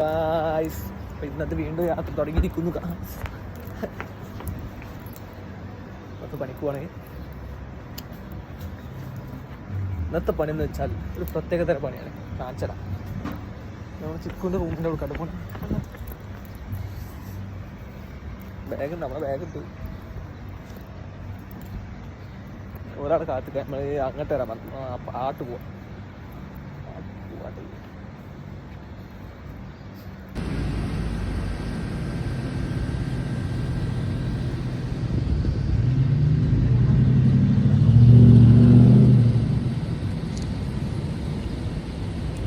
Guys ഇന്നത്തെ വീണ്ടും യാത്ര തുടങ്ങിയിരിക്കുന്നു ഗായ്സ് ഇന്നത്തെ പണിക്ക് പോകണേ ഇന്നത്തെ പണി എന്ന് വെച്ചാൽ ഒരു പ്രത്യേക തരം പണിയാണ്. കാഞ്ചട നമ്മൾ ചിക്കുന്റെ റൂമിന്റെ അവിടെ കണ്ടു? പോണേ ബാഗ് നമ്മളെ ബാഗ് ഉണ്ട്. ഒരാളെ കാത്തിക്കാൻ നമ്മൾ അങ്ങോട്ട് വരാൻ പറഞ്ഞു. ആ പാട്ട് പോവാം പാട്ട് പോവാട്ട്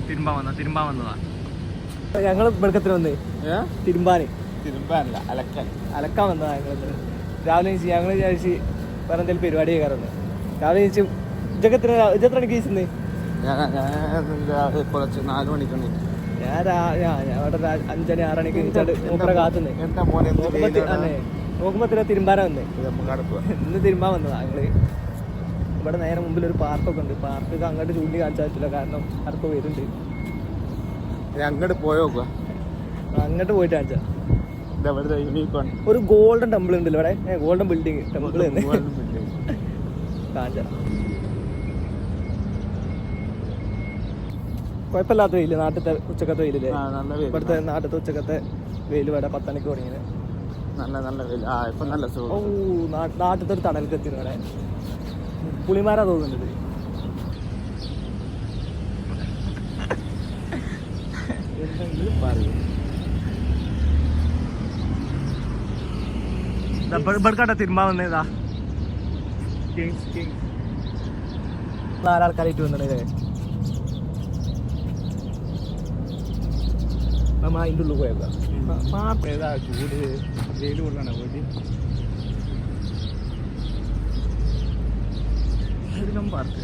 തിരുമ്പാൻ വന്ന തിരുമ്പാൻ വന്നതാ. ഞങ്ങൾ വെളുക്കത്തിന് വന്നേ. തിരുമ്പാന്. തിരുമ്പാനല്ല അലക്കൽ അലക്കാൻ വന്നതാ ഞങ്ങൾ രാവിലെ ചേച്ചി ഞങ്ങൾ വിചാരിച്ച് വേറെ എന്തെങ്കിലും പരിപാടി ചെയ്യാറുണ്ട് രാവിലെ ചേച്ചി ഇജക്കത്തിന് ഇജത്ര മണിക്ക് നാല് മണിക്കാണ് ഞാൻ ഞാൻ അവിടെ അഞ്ചണി ആറണിക്ക് കാത്തുന്നേ. നോക്കുമ്പോ തിരുമ്പാനാ വന്നേ. ഇന്ന് തിരുമ്പാൻ വന്നതാ ഞങ്ങൾ. ഇവിടെ നേരെ മുമ്പിൽ ഒരു പാർക്കൊക്കെ ഉണ്ട്. പാർക്ക് അങ്ങോട്ട് ചൂണ്ടി കാണിച്ചാൽ പറ്റില്ല. കാരണം അടുത്ത് വരുന്നുണ്ട്. ഞാൻ അങ്ങോട്ട് പോയോക്കുക അങ്ങോട്ട് പോയിട്ട് കാണിച്ചാ. ഒരു ഗോൾഡൻ ടെമ്പിൾ ഉണ്ടല്ലോ ഇവിടെ. ഗോൾഡൻ ബിൽഡിംഗ് ടെമ്പിൾ തന്നെ. കുഴപ്പമില്ലാത്ത വെയിൽ നാട്ടിലത്തെ ഉച്ചക്കത്തെ വെയിലില്ലേ? ഇവിടുത്തെ നാട്ടിലത്തെ ഉച്ചക്കത്തെ വെയിൽ ഇവിടെ പത്തണിക്ക് തുടങ്ങിയത്. നല്ല നല്ല വെയിൽ ആ ഇപ്പൊ നല്ല ഓ നാട്ടിലത്തെ ഒരു തണലക്ക് എത്തി ഇവിടെ. പുളിമാരാ തോന്നുന്നുണ്ട് എന്തെങ്കിലും പറയും. ഇവിടെക്കാട്ടെ തിരുമ്പാ വന്നേതാ നാലാൾക്കാരായിട്ട് വന്നിട്ടേ നമ്മ അതിന്റെ ഉള്ളിൽ പോയേക്കാം ഏതാ ചൂട്? വെയിൽ കൊള്ളാണ് വീട്ടിൽ പാർക്ക്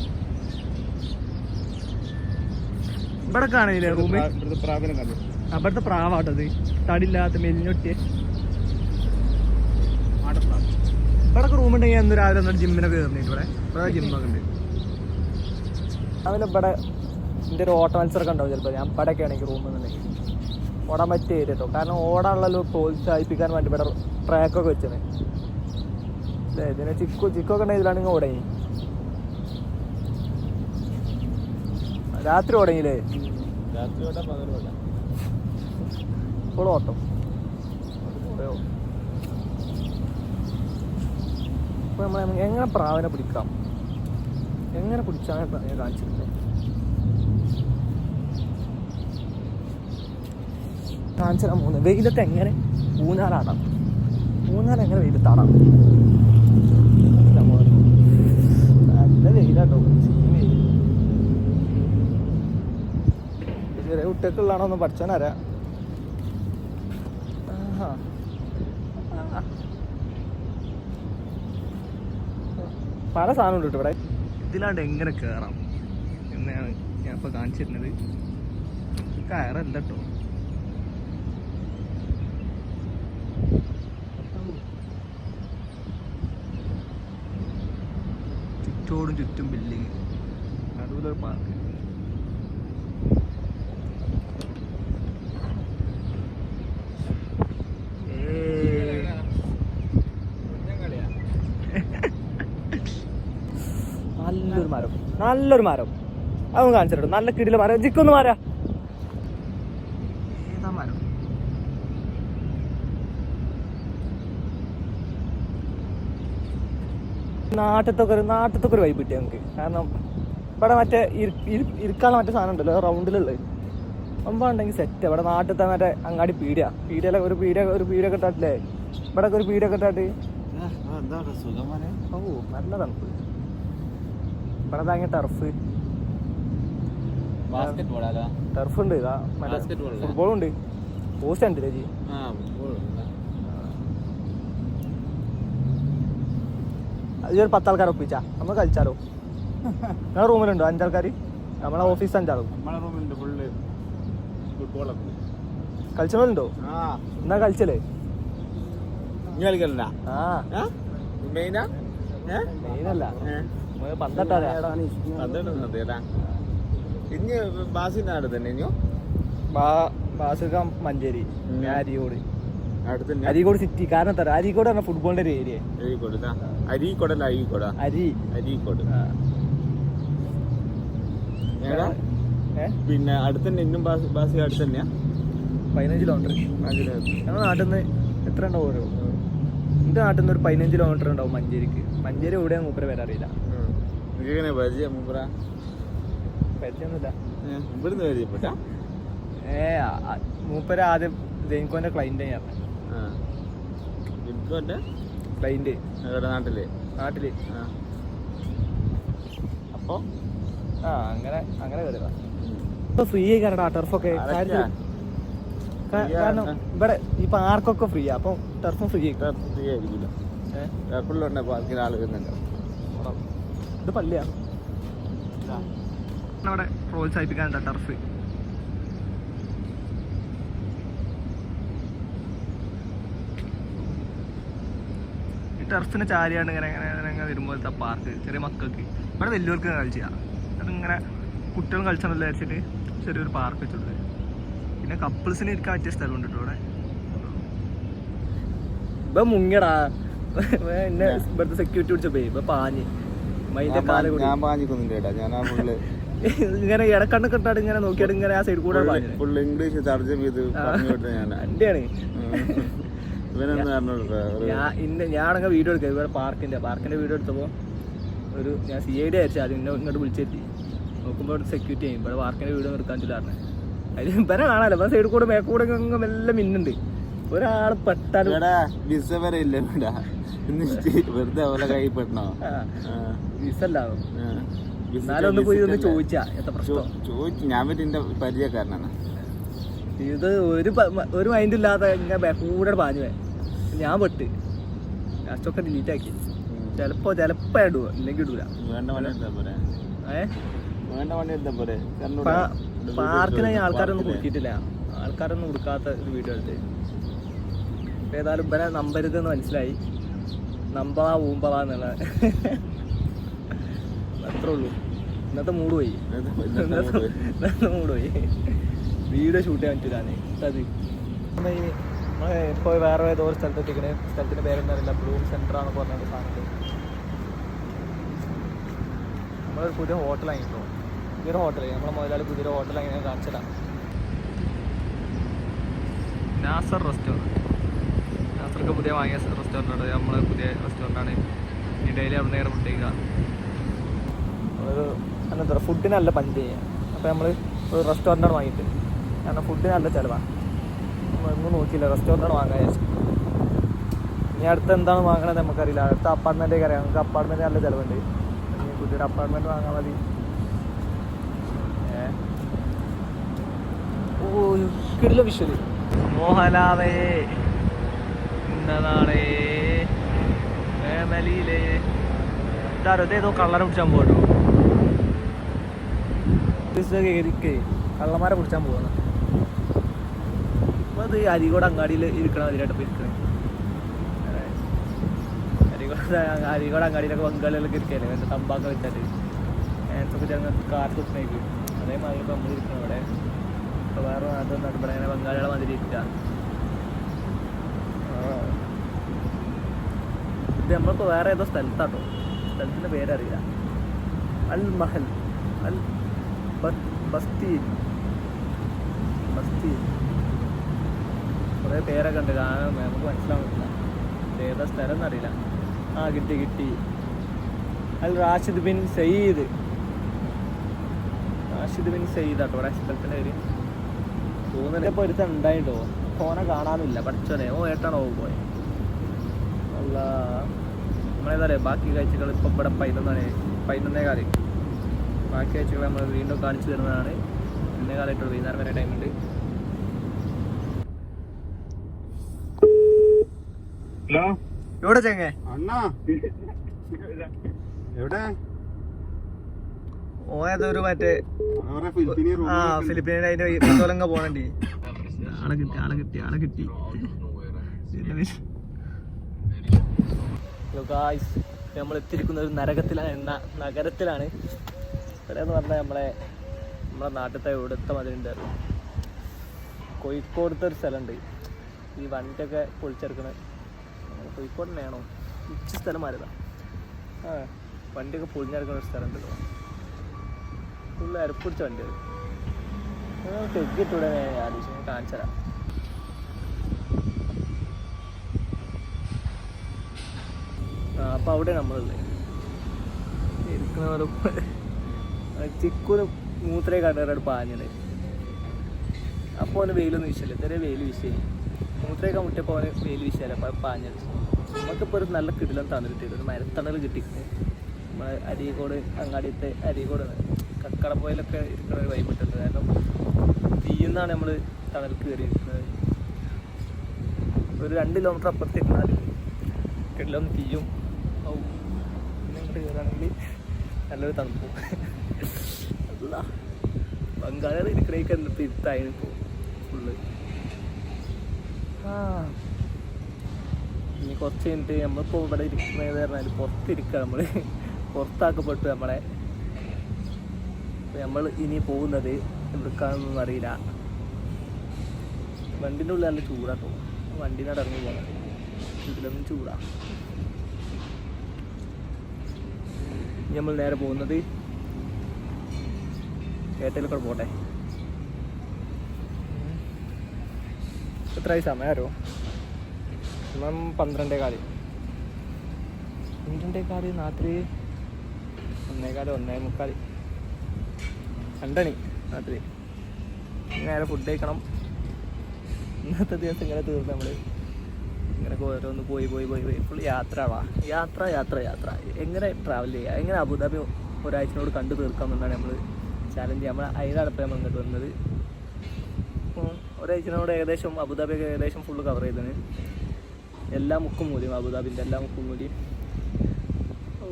ഇവിടെ കാണില്ലേ റൂമിൽ അവിടുത്തെ പ്രാവാട്ടത് തടില്ലാത്ത മെലിഞ്ഞൊട്ടിയെ ഇവിടെ റൂം ഉണ്ടെങ്കിൽ അന്ന് രാവിലെ ഒന്നും ജിമ്മിനൊക്കെ കയറുന്നുണ്ട് ഇവിടെ. ഇവിടെ ജിമ്മൊക്കെ ഉണ്ട്. രാവിലെ ഇവിടെ എന്റെ ഒരു ഓട്ട മത്സരമൊക്കെ ഉണ്ടാവും ചിലപ്പോൾ ഞാൻ ഇവിടെയൊക്കെ ആണെങ്കിൽ റൂം എന്നുണ്ടെങ്കിൽ. ഓടാൻ പറ്റിയ ഏരിയ കേട്ടോ കാരണം ഓടാനുള്ളല്ലോ പ്രോത്സാഹിപ്പിക്കാൻ വേണ്ടി ഇവിടെ ട്രാക്കൊക്കെ വെച്ചത്. അല്ലേ ഇതിനെ ചിക്കു ചിക്കൊക്കെ ഉണ്ടെങ്കിൽ ഇതിലാണെങ്കിൽ ഓടങ്ങി രാത്രി തുടങ്ങിയില്ലേ? ഓട്ടാ ഇപ്പോൾ ഓട്ടം. പോയോ നമ്മളെ നമ്മൾ എങ്ങനെ പ്രാവനെ പിടിക്കാം? എങ്ങനെ പിടിച്ചാണ് ഞാൻ കാണിച്ചിരുന്നത്? കാണിച്ചാൽ മൂന്ന്. വെയിലത്ത് എങ്ങനെ? ഊഞ്ഞാലാടാം ഊഞ്ഞാൽ എങ്ങനെ വെയിലത്താടാം ഇല്ല മോനെ. നല്ല വെയിലാട്ടോ ചീഞ്ഞ വെയിൽ ചെറിയ കുട്ടികൾക്കുള്ളതാണോ ഒന്ന് പഠിച്ചാനറിയാം. പല സാധനം ഉണ്ട് ഇവിടെ. ഇതിലാണ്ട് എങ്ങനെ കയറാം എന്നാണ് ഞാൻ ഇപ്പൊ കാണിച്ചിരുന്നത് കയറല്ല കേട്ടോ. ചുറ്റോടും ചുറ്റും ബിൽഡിങ് നടുവിലൊരു പാർക്ക് നല്ലൊരു മരം. നല്ലൊരു മരം. അതൊന്ന് കാണിച്ചിട്ടുണ്ട് നല്ല കിടില മരം. ജിക്കൊന്ന് ഏതാ മരം? നാട്ടിലത്തൊക്കെ ഒരു നാട്ടത്തൊക്കെ ഒരു വൈബ് കിട്ടി നമുക്ക്. കാരണം ഇവിടെ മറ്റേ ഇരി- ഇരി- ഇരിക്കാനുള്ള മറ്റേ സാധനം ഉണ്ടല്ലോ റൗണ്ടിലുള്ളത്. അമ്പ ഉണ്ടെങ്കിൽ സെറ്റ് ഇവിടെ നാട്ടിലത്തെ മറ്റേ അങ്ങാടി പീഡിയ പീഡിയല്ലേ ഒരു പീഡിയ ഒരു പീഡിയ കിട്ടാട്ടില്ലേ ഇവിടെ ഒരു പീഡിയ കിട്ടാട്ട് ഓ നല്ല തണുപ്പ്. ഇവിടെ താങ്ങി ടർഫ് ടർഫ് ഉണ്ട്. ഫുട്ബോൾ ഉണ്ട്. പോസ്റ്റ് ജി ഇതൊരു പത്താൾക്കാർ ഒപ്പിച്ചാ. നമ്മൾ കളിച്ചാലോ? നിങ്ങളെ റൂമിലുണ്ടോ അഞ്ചാൾക്കാർ നമ്മളെ ഓഫീസ് അഞ്ചാളും. കളിച്ചോണ്ടോ എന്നാ കളിച്ചല്ലേ നീ കളിക്കലണ്ട ആ. മെയിനാ മെയിനല്ല ഇനി ബാസിന്റെ ആട് തന്നെ ഇനിയോ? ബാസുക മഞ്ചേരി അരിയോട് അരീക്കോട്. സിറ്റി കാരണം എന്താ അരീക്കോട് പറഞ്ഞ ഫുട്ബോളിന്റെ ഒരു ഏരിയ. അരീക്കോടല്ല അരീക്കോടാ അരി. ഏ? പിന്നെ അടുത്ത് തന്നെ ഇന്നും ബാസ് അടുത്ത് തന്നെയാ? പതിനഞ്ച് കിലോമീറ്റർ ഞങ്ങളുടെ നാട്ടിൽ നിന്ന് എത്ര ഉണ്ടാവും ഓരോ? എന്റെ നാട്ടിൽ നിന്ന് ഒരു പതിനഞ്ച് കിലോമീറ്റർ ഉണ്ടാവും മഞ്ചേരിക്ക്. മഞ്ചേരി എവിടെയാണ് മൂപ്പര് വരാറില്ല എങ്ങനെ പരിചയം മുമ്പറ പരിചയമൊന്നുമില്ല ഇവിടുന്ന് പരിചയപ്പെട്ട? ഏ ആ- ആദ്യം ജെയിൻകോന്റെ ക്ലൈന്റ് ഞാൻ ക്ലൈന്റ് നാട്ടിൽ? നാട്ടിൽ. ആ. ആ അങ്ങനെ അങ്ങനെ കയറിയതാ ഇപ്പൊ ഫ്രീ ആയി കാരണം ടർഫൊക്കെ കാരണം. ഇവിടെ ഈ പാർക്കൊക്കെ ഫ്രീ അപ്പൊ ടർഫും ഫ്രീ ആയിരിക്കും. ഫ്രീ ആയിരിക്കില്ല. ആൾ വരുന്നുണ്ട്. ഇത് പള്ളിയാണ് അവിടെ പ്രോത്സാഹിപ്പിക്കാനുണ്ട് ടർഫ് ഈ ടർഫിന് ചാരിയാണ് ഇങ്ങനെ ഇങ്ങനെ ഇങ്ങനെ വരുമ്പോഴത്തെ പാർക്ക് ചെറിയ മക്കൾക്ക്. ഇവിടെ വലിയവർക്ക് കളിച്ചാ ഇങ്ങനെ കുട്ടികൾ കളിച്ചാണല്ലോ വിചാരിച്ചിട്ട് ചെറിയൊരു പാർക്ക് വെച്ചിട്ടുണ്ട്. പിന്നെ കപ്പിൾസിന് ഇരിക്കാൻ പറ്റിയ സ്ഥലമുണ്ട് ഇവിടെ. ഇപ്പൊ മുങ്ങിയടാ. എന്നെ ഇവിടുത്തെ സെക്യൂരിറ്റി പിടിച്ചപ്പോ ഇപ്പൊ പാഞ്ഞ്. ഞാൻ പാഞ്ഞിക്കൊന്നും കേട്ടാ. ഞാൻ ആ പുള്ളി ഇങ്ങനെ ഇടക്കണ്ണ് കെട്ടാട് ഇങ്ങനെ നോക്കിയാട് ഇങ്ങനെ ആ സൈഡ് കൂടെ പാഞ്ഞത്. ഇംഗ്ലീഷ് തർജമ ചെയ്ത് പറഞ്ഞു കൊടുത്ത ഞാൻ ഇന്ന ഞാനങ്ങ് വീഡിയോ എടുക്കുക ഇവിടെ പാർക്കിന്റെ പാർക്കിന്റെ വീഡിയോ എടുത്തപ്പോ ഒരു ഞാൻ സി ഐ ഡി അയച്ചു അത് ഇന്നെ ഇങ്ങോട്ട് വിളിച്ചെത്തി. നോക്കുമ്പോൾ സെക്യൂരിറ്റി ചെയ്യും ഇവിടെ പാർക്കിന്റെ വീഡിയോ എടുക്കാൻ ചൊല്ലാറിന് അതിൽ ഇവരെ കാണാലോ? ഇവരെ സൈഡ് കൂടെ മേക്കൂടെ മെല്ലെ മിന്നുണ്ട് ഒരാൾ പെട്ടാലും വിസ വരെ ഇല്ല വെറുതെ എന്നാലും ഒന്ന് പോയി ഒന്ന് ചോദിച്ചാ എത്ര പ്രശ്നം? ചോദിച്ചു. ഞാൻ പറ്റി എന്റെ പരിചയക്കാരനാണ്. ഇത് ഒരു ഒരു മൈൻഡ് ഇല്ലാതെ ഇങ്ങനെ കൂടെ പാഞ്ഞു ഞാൻ പെട്ട്. ലാസ്റ്റൊക്കെ ഡിലീറ്റ് ആക്കി. ചിലപ്പോ ചിലപ്പോ ഇടുക ഇല്ലെങ്കിൽ ഇടൂല. പാർക്കിനെ ആൾക്കാരൊന്നും കൊടുത്തിട്ടില്ല ആൾക്കാരൊന്നും കൊടുക്കാത്ത ഒരു വീഡിയോ എടുത്ത്. ഏതായാലും ഇവരെ നമ്പരുതെന്ന് മനസ്സിലായി. നമ്പളാ ഊമ്പളാ എന്നുള്ള. അത്രേ ഉള്ളൂ. ഇന്നത്തെ മൂഡ് പോയി. ഇന്നത്തെ മൂഡ് പോയി. വീഡിയോ ഷൂട്ട് ചെയ്യാൻ പറ്റില്ലാന്ന് അത് നമ്മളെ ഇപ്പോൾ വേറെ ഏതോ ഒരു സ്ഥലത്ത് എത്തിക്കണേ സ്ഥലത്തിന്റെ പേരൊന്നും അറിയില്ല ബ്ലൂം സെന്റർ ആണ് പറഞ്ഞ സാധനം നമ്മളൊരു പുതിയ ഹോട്ടൽ ഇപ്പോൾ പുതിയൊരു ഹോട്ടൽ നമ്മളെ മുതലാളി പുതിയൊരു ഹോട്ടൽ അങ്ങനെ കാണിച്ചതാണ് നാസർ റെസ്റ്റോറന്റ്. നാസർക്ക് പുതിയ വാങ്ങിയ റെസ്റ്റോറന്റ് ആണ്. നമ്മളെ പുതിയ റെസ്റ്റോറന്റ് ആണ്. ഈ ഡെയിലി അവിടെ നേരെ ഫുഡ് കഴിക്കുക. എന്താ പറയുക ഫുഡിന് നല്ല പഞ്ച് ചെയ്യാം. അപ്പോൾ നമ്മൾ ഒരു റെസ്റ്റോറന്റാണ് വാങ്ങിയിട്ട്. കാരണം ഫുഡിന് നല്ല ചിലവാണ്. ഒന്നും നോക്കിയില്ല റെസ്റ്റോറന്റാണ് വാങ്ങാൻ ഇനി അടുത്ത് എന്താണ് വാങ്ങണത് നമുക്കറിയില്ല. അടുത്ത അപ്പാർട്ട്മെന്റേക്ക് അറിയാം. നമുക്ക് അപ്പാർട്ട്മെന്റ് നല്ല ചിലവുണ്ട്. ഇനി പുതിയൊരു അപ്പാർട്ട്മെന്റ് വാങ്ങാൻ മതി. ഓ കിടില വിഷ്വൽ മോഹലാവേ ഇതേതോ കള്ളനെ പിടിച്ചാൻ പോകട്ടോ കള്ളന്മാരെ പിടിച്ചാൻ പോകുന്ന ഇപ്പൊ അത് അരികോട് അങ്ങാടിയിൽ ഇരിക്കണം അതിലായിട്ട് ഇരിക്കണേ. അരികോട് അരികോട് അങ്ങാടിയിലൊക്കെ ബംഗാളികളൊക്കെ ഇരിക്കല്ലേ? എന്റെ തമ്പാക്ക വെച്ചിട്ട് ഏതൊക്കെ ഞങ്ങൾ കാർ കുത്തിനേക്ക്. അതേമാതിരി ഇരിക്കണം അവിടെ വേറെ നാട്ടിൽ നടപടി അങ്ങനെ ബംഗാളികളെ മാതിരി ഇരിക്കുക ഇത് നമ്മൾക്ക് വേറെ ഏതോ സ്ഥലത്താട്ടോ. സ്ഥലത്തിന്റെ പേരറിയില്ല. അൽ മഹൽ. അൽ ബസ്തി ബസ്തീൻ. ബസ്തീൻ. കുറേ പേരൊക്കെ ഉണ്ട്. കാരണം നമുക്ക് മനസ്സിലാവുന്നില്ല ഇത് ഏതാ സ്ഥലം എന്നറിയില്ല. ആ കിട്ടി കിട്ടി. Al Rashid bin Sayed. Rashid bin Sayed ഇവിടെ സ്ഥലത്തിന്റെ പേര്. തോന്നുന്നില്ല. ഇപ്പോൾ ഒരുത്തൻ ഉണ്ടായിട്ടോ. ഫോനെ കാണാനില്ല. പഠിച്ചോനെ ഓ ഏട്ടാണോ പോയെ? നമ്മളേതാ പറയാ ബാക്കി കാഴ്ചകൾ ഇപ്പം ഇവിടെ പതിനൊന്നാണ് പതിനൊന്നേ കാലം ബാക്കി കാഴ്ചകൾ നമ്മൾ വീണ്ടും കാണിച്ചു തരുന്നതാണ് ഇന്നേ കാലമായിട്ട് വൈകുന്നേരം വരെ ടൈമുണ്ട് ഹലോ എവിടെ ചെങ്ങേ അണ്ണാ എവിടെ ഓയതൊരു മറ്റേ ആ ഫിലിപ്പീനിയുടെ അതിന്റെ പത്തോലങ്ങ പോണണ്ടി ആളെ കിട്ടി ആളെ കിട്ടി ആളെ കിട്ടി ഗായ്സ് നമ്മൾ എത്തിയിരിക്കുന്ന ഒരു നരകത്തിലാണ് എന്ന നഗരത്തിലാണ്. ഇവിടെ എന്ന് പറഞ്ഞാൽ നമ്മളെ നമ്മളെ നാട്ടിലത്തെ ഇവിടുത്തെ മതിലുണ്ട് കോഴിക്കോടത്തെ ഒരു സ്ഥലമുണ്ട്. ഈ വണ്ടിയൊക്കെ പൊളിച്ചെടുക്കണ കോഴിക്കോട് തന്നെയാണോ ഉച്ച സ്ഥലം മാറിയതാ. ആ വണ്ടിയൊക്കെ പൊളിഞ്ഞെടുക്കുന്ന ഒരു സ്ഥലമുണ്ട് ഫുള്ള് അരപ്പിടിച്ച വണ്ടി അത് തെക്കിട്ടൂടെ ആലോചിച്ചു കാണിച്ചു തരാം അപ്പോൾ അവിടെ നമ്മളുള്ളത് ഇരിക്കുന്ന പോലെ ചിക്കൂര് മൂത്രേ കണ്ടവരോട് പാഞ്ഞത് അപ്പോൾ അവന് വെയിലൊന്നും വീശില്ല. ഇതുവരെ വെയിൽ വീശിയില്ല. മൂത്രയൊക്കെ മുട്ടിയപ്പോൾ അവന് വെയിൽ വീശിയാല അപ്പോൾ പാഞ്ഞത്. നമുക്കിപ്പോൾ ഒരു നല്ല കിടിലം തന്നിട്ടില്ല ഒരു മരത്തണൽ കിട്ടി. നമ്മളെ അരീകോട് അങ്ങാടിയത്തെ അരീകോട് കക്കടപ്പോയിലൊക്കെ ഇരിക്കുന്ന ഒരു വൈബിട്ടുണ്ട് കാരണം തീയുന്നാണ് നമ്മൾ തണൽ കയറിയിരിക്കുന്നത്. ഒരു രണ്ട് കിലോമീറ്റർ അപ്പുറത്തിരുന്നാൽ കിടിലം തീയും ഔ കയറുകയാണെങ്കിൽ നല്ലൊരു തണുപ്പ്. അല്ല ബംഗാളികൾ ഇരിക്കണേക്ക് എന്നിട്ട് ഇരുത്തായി ഇപ്പോൾ ഫുള്ള് ആ ഇനി കുറച്ച് കഴിഞ്ഞിട്ട് നമ്മളിപ്പോൾ ഇവിടെ ഇരിക്കുന്നത് പറഞ്ഞാൽ പുറത്തിരിക്കുക നമ്മൾ പുറത്താക്കപ്പെട്ടു നമ്മളെ. നമ്മൾ ഇനി പോകുന്നത് എവിടുക്കാണെന്നൊന്നും അറിയില്ല. വണ്ടിന്റെ ഉള്ളിൽ നല്ല ചൂടാട്ടോ ഇറങ്ങി പോകണം ഇതിലൊന്നും ചൂടാ ഇനി നമ്മൾ നേരെ പോകുന്നത് ഏട്ടയിലൊക്കെ പോട്ടെ. എത്രയായി സമയം മാം പന്ത്രണ്ടേ കാൽ. പന്ത്രണ്ടേ കാൽ രാത്രി ഒന്നേകാൽ ഒന്നേ മുക്കാൽ. രണ്ടണി രാത്രി. നേരെ ഫുഡ് കഴിക്കണം. ഇന്നത്തെ ദിവസം ഇങ്ങനെ തീർന്നു നമ്മൾ ഇങ്ങനെ ഓരോന്ന് പോയി പോയി പോയി പോയി. ഫുൾ യാത്ര വാ. യാത്ര യാത്ര യാത്ര. എങ്ങനെ ട്രാവൽ ചെയ്യുക എങ്ങനെ അബുദാബി ഒരാഴ്ചനോട് കണ്ടു തീർക്കാമെന്നാണ് നമ്മൾ ചാലഞ്ച് നമ്മൾ അതിനടപ്പം നമ്മൾ ഇങ്ങോട്ട് വന്നത്. അപ്പം ഒരാഴ്ചനോട് ഏകദേശം അബുദാബിയൊക്കെ ഏകദേശം ഫുള്ള് കവർ ചെയ്തതിന്. എല്ലാ മുക്കും മൂലിയും അബുദാബിന്റെ എല്ലാ മുക്കും മൂലിയും. ഓ.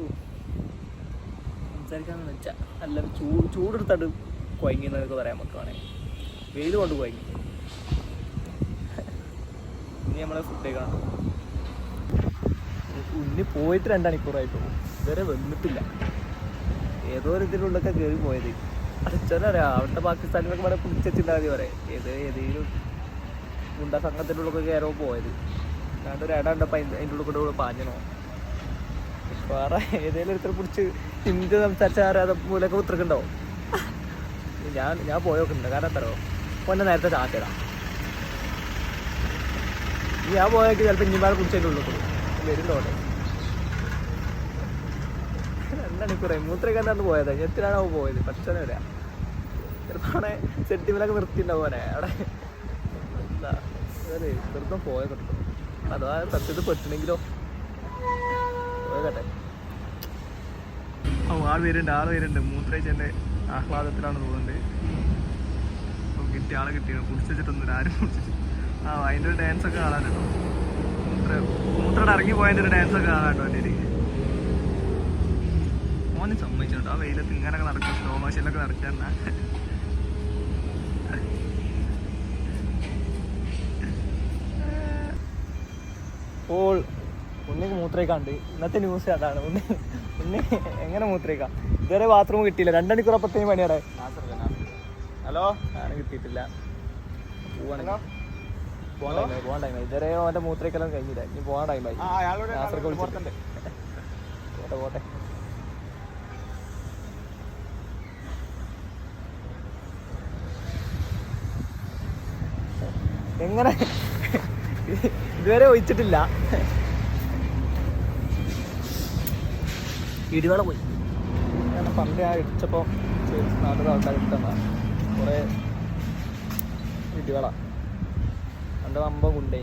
സംസാരിക്കാന്ന് വെച്ചാൽ നല്ല ചൂട് ചൂടെടുത്തിട്ട് കുഴങ്ങി എന്നൊക്കെ പറയാൻ പറ്റുവാണെങ്കിൽ വെയിൽ കൊണ്ട് കുഴങ്ങി ഇനി നമ്മളെ ഫുഡ് കഴിക്കണം. ഉണ്ണി പോയിട്ട് രണ്ട് മണിക്കൂറായിട്ടു ഇതുവരെ വന്നിട്ടില്ല. ഏതോ ഒരു കയറി പോയത്. അച്ഛനറിയാം അവിടുത്തെ പാകിസ്ഥാനിലൊക്കെ ഇവിടെ പിടിച്ചിട്ടുണ്ടാ മതി പറയാം. ഏത് ഏതെങ്കിലും ഗുണ്ട സംഘത്തിന്റെ ഉള്ളൊക്കെ കയറോ പോയത്. അല്ലാണ്ട് ഒരു ഇട ഉണ്ടപ്പോൾ അതിന്റെ അതിന്റെ ഉള്ളിൽ കൂടെ പാഞ്ഞണോ വേറെ ഏതെങ്കിലും ഒരുത്തർ പിടിച്ച് ഹിന്ദി സംസാരിച്ച അറിയാതെ മൂലൊക്കെ ഉത്തരക്കുണ്ടാവും ഞാൻ ഞാൻ പോയോക്കുണ്ട് കാരണം എത്രയോ ഒന്നെ നേരത്തെ ചാറ്റടാ ഞാൻ പോയാൽ ചിലപ്പോൾ ഇഞ്ഞിമാരെ പിടിച്ചതിന്റെ ഉള്ളിൽ കൂടെ കുറേ മൂത്രയൊക്കെ എന്താണ് പോയത്? എത്തിനാണോ പോയത്? പക്ഷേ വരാ ചിലപ്പോൾ സെറ്റിമിലൊക്കെ നിർത്തിണ്ടാവും പോലെ അവിടെ. എന്താ? അതെ വെറുതെ പോയ കിട്ടും അഥവാ സത്യത്തിൽ പെട്ടിനെങ്കിലോ. പോയട്ടെ ഓ ആൾ വരുന്നുണ്ട് ആൾ വരുന്നുണ്ട്. മൂത്രേച്ചന്റെ ആഹ്ലാദത്തിലാണ് തോന്നുന്നത് കിട്ടിയ ആളെ കിട്ടിയ? കുടിച്ചിട്ടൊന്നും ആരും കുടിച്ചിട്ട് ആ അതിന്റെ ഒരു ഡാൻസ് ഒക്കെ കാണാൻ കേട്ടോ മൂത്ര മൂത്രയുടെ ഇറങ്ങി പോയതിന്റെ ഒരു ഡാൻസ് ഒക്കെ കാണാൻ കേട്ടോ എന്റെ മോനെ സമ്മതിച്ചോട്ടോ ആ വെയിലത്ത് ഇങ്ങനെ നടക്കും സ്ലോ മോഷനിലൊക്കെ നടക്കാൻ അപ്പോൾ ഉണ്ണിക്ക് മൂത്രയ്ക്കാണ്ട് ഇന്നത്തെ ന്യൂസ് അതാണ്. ഉണ്ണി ഉണ്ണി എങ്ങനെ മൂത്രയ്ക്കാം? ഇതുവരെ ബാത്റൂം കിട്ടിയില്ല. രണ്ടണിക്കൂർ അപ്പത്തേനും പണിയാടെ ഹലോ? ആണ് കിട്ടിയിട്ടില്ല. പോവാണെങ്കിൽ പോകാൻ ടൈമായി പോകാൻ ടൈമായി ഇതുവരെ അവന്റെ മൂത്രക്കെല്ലാം കഴിഞ്ഞില്ല. ഇനി പോകാൻ ടൈമായി. പുറത്തുണ്ട് പോട്ടെ പോട്ടെ. എങ്ങനെ? ഇതുവരെ ഒഴിച്ചിട്ടില്ല. ഇടിവേള പോയി. കാരണം പണ്ട് ഞാൻ ഇടിച്ചപ്പോൾ നാട്ടിലെ ആൾക്കാർ ഇട്ടതാ. കുറേ ഇടിവള പണ്ട് വമ്പ കൊണ്ടേ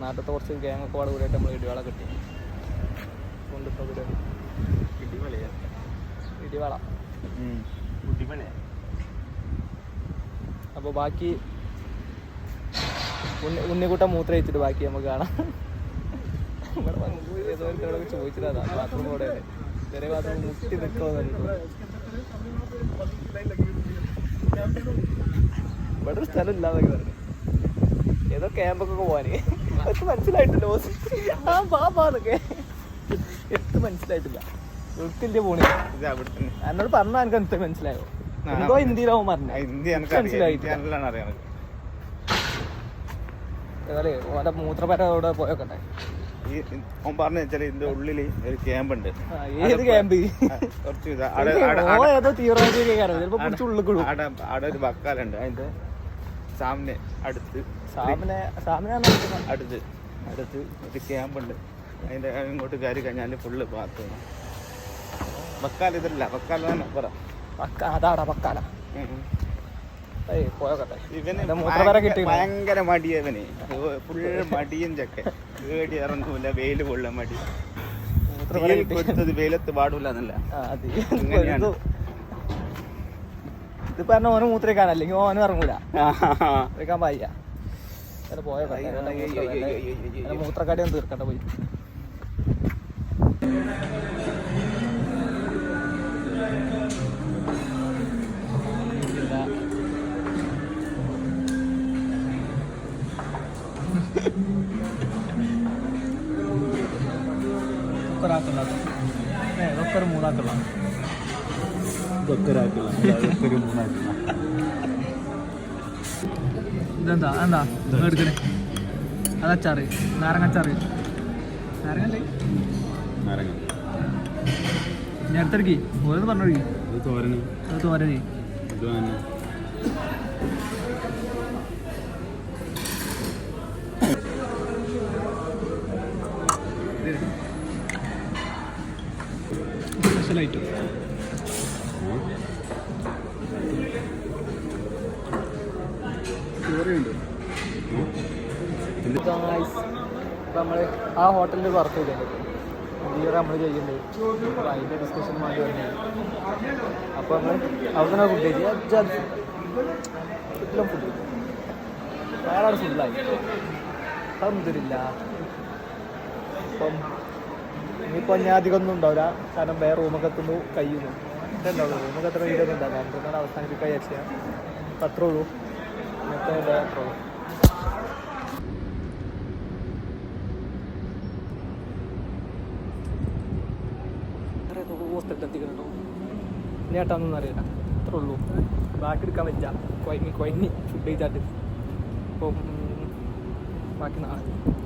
നാട്ടിലത്തെ കുറച്ച് ഗ്യാങ്ങൊക്കെ പാട് കൂടിയിട്ട് നമ്മൾ ഇടിവാള കിട്ടി ഇടിമലയാ ഇടിവള അപ്പോൾ ബാക്കി ഉണ്ണി ഉണ്ണിക്കുട്ട മൂത്ര വെച്ചിട്ട് ബാക്കി നമുക്ക് കാണാം. ഇവിടെ വന്ന് ഏതോ ഒരുത്തരോടൊക്കെ ചോദിച്ചതാ ബാത്റൂം കൂടെ ചെറിയ ബാത്റൂം മുട്ടി നിൽക്കുമെന്ന് ഇവിടെ ഒരു സ്ഥലം ഇല്ലാന്നൊക്കെ പറഞ്ഞു. ഏതോ ക്യാമ്പൊക്കെ പോവാന്. അവർക്ക് മനസ്സിലായിട്ടില്ല ബോസ്. ആ പാ പാതൊക്കെ എനിക്ക് മനസ്സിലായിട്ടില്ല. ഒത്തില്ല പോണി? എന്നോട് പറഞ്ഞാൽ എനിക്ക് മനസ്സിലായോ? ആ. എന്തോ ഹിന്ദിയിലാവും പറഞ്ഞു. മനസ്സിലായിട്ടില്ല. ഓന്റെ മൂത്രപ്പര അവിടെ പോയോക്കട്ടെ ഓൻ പറഞ്ഞു വെച്ചാൽ ഇതിന്റെ ഉള്ളിൽ ഒരു ക്യാമ്പ് ഉണ്ട് ഏത് ക്യാമ്പ്? ഉള്ളിൽ കുറച്ച് ഇതാ അവിടെ ചിലപ്പോ അവിടെ അവിടെ ഒരു ബക്കാലുണ്ട് അതിന്റെ സാമിന് അടുത്ത് സാമിനെ സാമിനെ അടുത്ത് അടുത്ത് ഒരു ക്യാമ്പുണ്ട് അതിന്റെ ഇങ്ങോട്ട് കയറി കഴിഞ്ഞാൽ ഫുള്ള് പാത്ത് വക്കാല ഇതല്ല വക്കാല തന്നെ പറ അതാടാ വക്കാല. ഇവന് ഭയങ്കര- മടിയവന് ഫുള്ള് മടിയും ചക്ക. കേടി ഇറങ്ങൂല വെയിൽ കൊള്ള മടി. കൊടുത്തത് വെയിലത്ത് പാടൂല എന്നല്ല. ഇങ്ങനെയാണ്. ഇത് പറഞ്ഞ ഓന് മൂത്രയ്ക്കാൻ അല്ലെങ്കിൽ ഓനും ഇറങ്ങൂല മൂത്രയ്ക്കാൻ പായ്യ പോയ മൂത്രക്കാടി ഒന്ന് തീർക്കട്ടെ പോയി. ഒരാക്കുള്ള ഏ ഇതൊക്കെ ഒരു മൂന്നാക്കുള്ള ഇതെന്താ? എന്താ എടുക്കണേ അതച്ചാറ് നാരങ്ങച്ചാറ് നാരങ്ങല്ലേ? ഞാൻ അടുത്തെടുക്കി. ഓരോന്ന് പറഞ്ഞോടി. അത് തോരനി. സ്പെഷ്യലായിട്ട് ആ ഹോട്ടലിൽ വർക്ക് ചെയ്തിട്ടുണ്ട് ഇന്റീരിയർ നമ്മൾ ചെയ്യുന്നുണ്ട് അതിന്റെ ഡിസ്കഷൻ വേണ്ടി വരുന്നത് അപ്പോൾ നമ്മൾ അവിടുന്ന് ഫുഡ് എല്ലാം ഫുഡ് വേറെ ഫുള്ളായി അതൊന്നുമില്ല അപ്പം ഇനിയിപ്പോൾ ഞാൻ അധികം ഒന്നും ഉണ്ടാവില്ല കാരണം വേറെ റൂമൊക്കെ എത്തുന്നു കഴിയുന്നു ഇതുണ്ടാവുള്ളൂ റൂമൊക്കെ എത്ര വീഡിയോ ഒന്നും ഉണ്ടാവില്ല. അവസാനം അവസാനിപ്പിക്കാൻ വിചാരിച്ചാൽ അത്രേ ഉള്ളൂ. ഇന്നത്തെ അത്രേ ഉള്ളൂ ഇനി ഏട്ടാന്നൊന്നും അറിയില്ല. അത്രേ ഉള്ളൂ. ബാക്കി എടുക്കാൻ പറ്റില്ല. കൊയങ്ങി കൊയങ്ങി ഫുഡ് കഴിച്ചാട്ട്. അപ്പം ബാക്കി നാളെ.